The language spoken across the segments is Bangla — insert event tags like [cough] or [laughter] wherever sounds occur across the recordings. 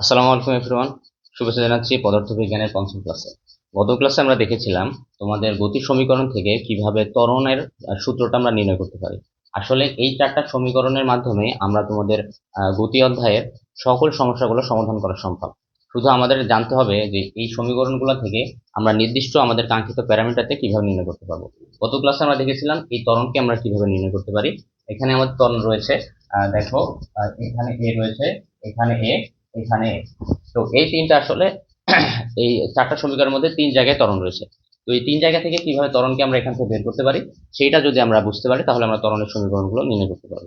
আসসালামু আলাইকুম এভরিওয়ান শুভেচ্ছা জানাচ্ছি পদার্থবিজ্ঞানের পঞ্চম ক্লাসে গত ক্লাসে আমরা দেখেছিলাম তোমাদের গতি সমীকরণ থেকে কীভাবে ত্বরণের সূত্রটা আমরা নির্ণয় করতে পারি। আসলে এই চারটা সমীকরণের মাধ্যমে আমরা তোমাদের গতি অধ্যায়ের সকল সমস্যাগুলো সমাধান করা সম্ভব। শুধু আমাদের জানতে হবে যে এই সমীকরণগুলো থেকে আমরা নির্দিষ্ট আমাদের কাঙ্ক্ষিত প্যারামিটারতে কীভাবে নির্ণয় করতে পারব। গত ক্লাসে আমরা দেখেছিলাম এই ত্বরণকে আমরা কীভাবে নির্ণয় করতে পারি। এখানে আমাদের ত্বরণ রয়েছে দেখো এখানে এ রয়েছে, এখানে এ, এখানে A। তো এই তিনটা আসলে [clears throat] এই চারটা সমীকরণের মধ্যে তিন জায়গায় তরণ রয়েছে। তো এই তিন জায়গা থেকে কীভাবে ত্বরণকে আমরা এখান থেকে বের করতে পারি, সেইটা যদি আমরা বুঝতে পারি, তাহলে আমরা তরণের সমীকরণগুলো নির্ণয় করতে পারব।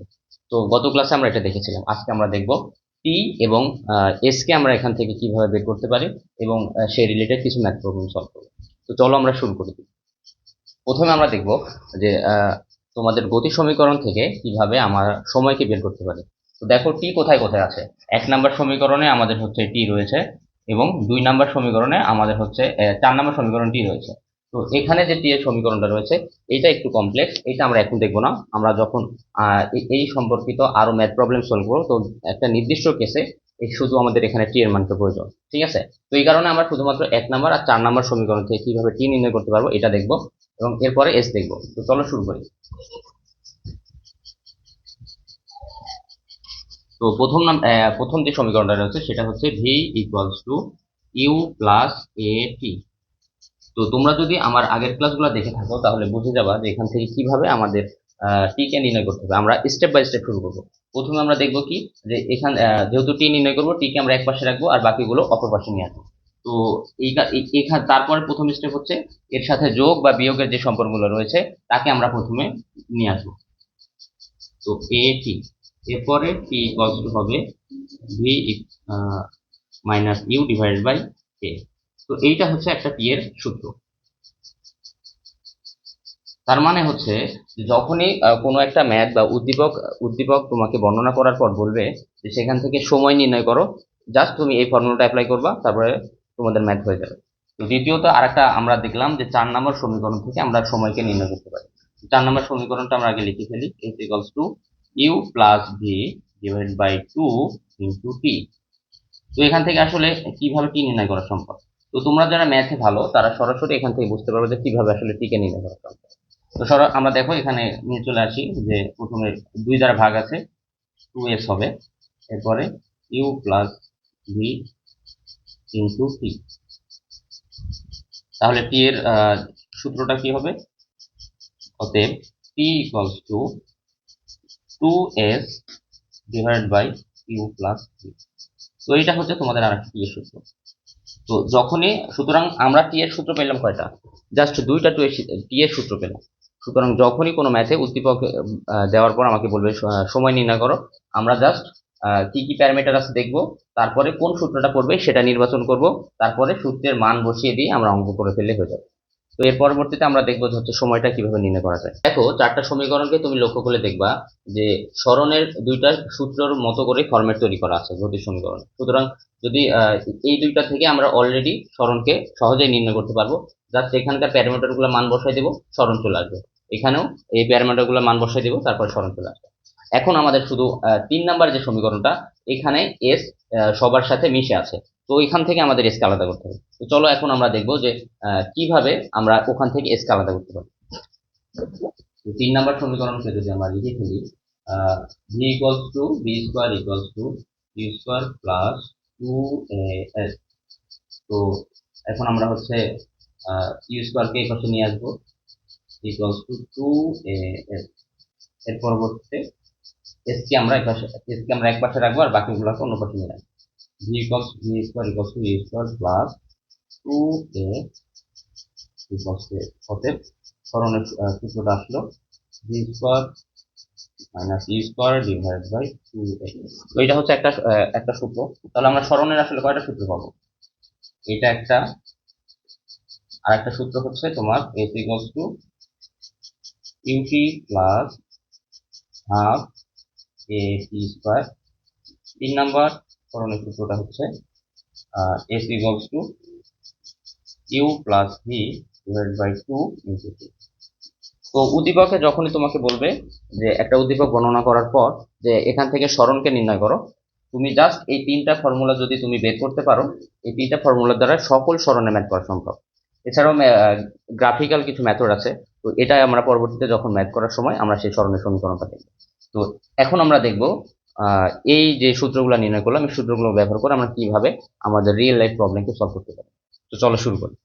তো গত ক্লাসে আমরা এটা দেখেছিলাম, আজকে আমরা দেখব টি এবং এস কে আমরা এখান থেকে কীভাবে বের করতে পারি এবং সেই রিলেটেড কিছু ম্যাথ প্রবলেম সলভ করব। তো চলো আমরা শুরু করে। দিই প্রথমে আমরা দেখব যে তোমাদের গতি সমীকরণ থেকে কীভাবে আমার সময়কে বের করতে পারি? তো দেখো টি কোথায় কোথায় আছে? এক নাম্বার সমীকরণে আমাদের হচ্ছে টি রয়েছে এবং দুই নাম্বার সমীকরণে আমাদের হচ্ছে চার নাম্বার সমীকরণ টি রয়েছে। তো এখানে যে টি এর সমীকরণটা রয়েছে এটা একটু কমপ্লেক্স এটা আমরা এখন দেখব না। আমরা যখন এই সম্পর্কিত আরও ম্যাথ প্রবলেম সলভ করব, তো একটা নির্দিষ্ট কেসে শুধু আমাদের এখানে টি এর মানটা প্রয়োজন, ঠিক আছে? তো এই কারণে আমরা শুধুমাত্র এক নাম্বার আর চার নাম্বার সমীকরণ থেকে কীভাবে টি নির্ণয় করতে পারব, এটা দেখব। এবং এরপরে এস দেখব। তো চলো শুরু করি। তো প্রথম নাম প্রথম যে সমীকরণটা রয়েছে সেটা হচ্ছে V equals to U plus A T তো তোমরা যদি আমার আগের ক্লাসগুলো দেখে থাকো, তাহলে বুঝে যাবা যে এখান থেকে কীভাবে আমাদের টি কে নির্ণয় করতে হবে। আমরা স্টেপ বাই স্টেপ শুরু করব। প্রথমে আমরা দেখব কি যে এখান যেহেতু টি নির্ণয় করব টি কে আমরা এক পাশে রাখব আর বাকিগুলো অপর পাশে নিয়ে আসব। তো এই তারপরে প্রথম স্টেপ হচ্ছে এর সাথে যোগ বা বিয়োগের যে সম্পর্কগুলো রয়েছে, তাকে আমরা প্রথমে নিয়ে আসব। তো এ টি এরপরে টি টু হবে V minus U divided by A তো এইটা হচ্ছে একটা টি এর সূত্র। তার মানে হচ্ছে যখনই কোনো একটা ম্যাথ বা উদ্দীপক উদ্দীপক তোমাকে বর্ণনা করার পর বলবে যে সেখান থেকে সময় নির্ণয় করো, জাস্ট তুমি এই ফর্মুলাটা অ্যাপ্লাই করবা, তারপরে তোমাদের ম্যাথ হয়ে যাবে। দ্বিতীয়ত আরেকটা আমরা দেখলাম যে চার নম্বর সমীকরণ থেকে আমরা সময়কে নির্ণয় করতে পারি। চার নম্বর সমীকরণটা আমরা আগে লিখে ফেলি। S equals to U plus V divide by two into T তো এখান থেকে আসলে কীভাবে টি নির্ণয় করা সম্ভব? তো তোমরা যারা ম্যাথে ভালো, তারা সরাসরি এখান থেকে বুঝতে পারবে যে কীভাবে আসলে টিকে নির্ণয় করা সম্ভব। তো সর, আমরা দেখো এখানে নিয়ে চলে আসি যে প্রথমে দুই দ্বারা ভাগ আছে টু এস হবে। এরপরে U plus V into T তাহলে টি এর সূত্রটা কি হবে? অতএব T equals to two S divide by U plus V তো এটা হচ্ছে তোমাদের আর একটা এর সূত্র। তো যখনই, সুতরাং আমরা টি এর সূত্র পেলাম কয়টা? জাস্ট দুইটা টু টি এর সূত্র পেলাম। সুতরাং যখনই কোনো ম্যাথে উদ্দীপক দেওয়ার পর আমাকে বলবে সময় নির্ণয় করো। আমরা জাস্ট কি কি প্যারামিটার আছে দেখব। তারপরে কোন সূত্রটা পড়বে সেটা নির্বাচন করব। তারপরে সূত্রের মান বসিয়ে দিয়ে আমরা অঙ্ক করে ফেললে হয়ে যাবে। তো এর পরবর্তীতে আমরা দেখব হচ্ছে সময়টা কীভাবে নির্ণয় করা যায়। দেখো, চারটা সমীকরণকে তুমি লক্ষ্য করে দেখবা যে স্মরণের দুইটা সূত্রর মতো করে ফর্মেট তৈরি করা আছে গতির সমীকরণ। সুতরাং যদি এই দুইটা থেকে আমরা অলরেডি স্মরণকে সহজেই নির্ণয় করতে পারব জাস্ট এখানকার প্যারামিটারগুলো মান বসাই দেবো, স্মরণ চলে আসবে। এখানেও এই প্যারামিটারগুলো মান বসাই দেবো, তারপর স্মরণ চলে আসবে। এখন আমাদের শুধু তিন নাম্বার যে সমীকরণটা, এখানে এস সবার সাথে মিশে আছে। তো এখান থেকে আমাদের এসকে আলাদা করতে হবে। তো চলো এখন আমরা দেখব যে কীভাবে আমরা ওখান থেকে এসকে আলাদা করতে পারি। তিন নাম্বার সমীকরণকে যদি আমরা লিখে ফেলি V two B square two B square plus two S তো এখন আমরা হচ্ছে ইউ স্কোয়ারকে এই পাশে নিয়ে আসব। ইকুয়ালস টু টু এস এর পরবর্তীতে এস কে আমরা এক পাশে এস আমরা এক পাশে রাখব আর বাকিগুলোকে অন্য পাশে নিয়ে রাখব। V equals V square equals to U square plus two A equals to অতএব স্মরণের সূত্রটা আসলো। V square minus U square divide by two A তো এটা হচ্ছে একটা একটা সূত্র। তাহলে আমরা স্মরণের আসলে কয়টা সূত্র পাবো? এটা একটা। আর একটা সূত্র হচ্ছে তোমার S equals to UT plus half A T square তিন নাম্বার স্মরণের সূত্রটা হচ্ছে S equals to U plus V divide by two into T তো উদ্দীপকে যখনই তোমাকে বলবে যে একটা উদ্দীপক গণনা করার পর যে এখান থেকে স্মরণকে নির্ণয় করো, তুমি জাস্ট এই তিনটা ফর্মুলা যদি তুমি বের করতে পারো, এই তিনটা ফর্মুলার দ্বারা সকল স্মরণে ম্যাথ করা সম্ভব। এছাড়াও গ্রাফিক্যাল কিছু মেথড আছে, তো এটা আমরা পরবর্তীতে যখন ম্যাথ করার সময় আমরা সেই স্মরণের সমীকরণটা দেখব। তো এখন আমরা দেখব এই যে সূত্রগুলো নির্ণয় করলাম, এই সূত্রগুলো ব্যবহার করে আমরা কীভাবে আমাদের রিয়েল লাইফ প্রবলেমকে সলভ করতে পারি। তো চলো শুরু করি।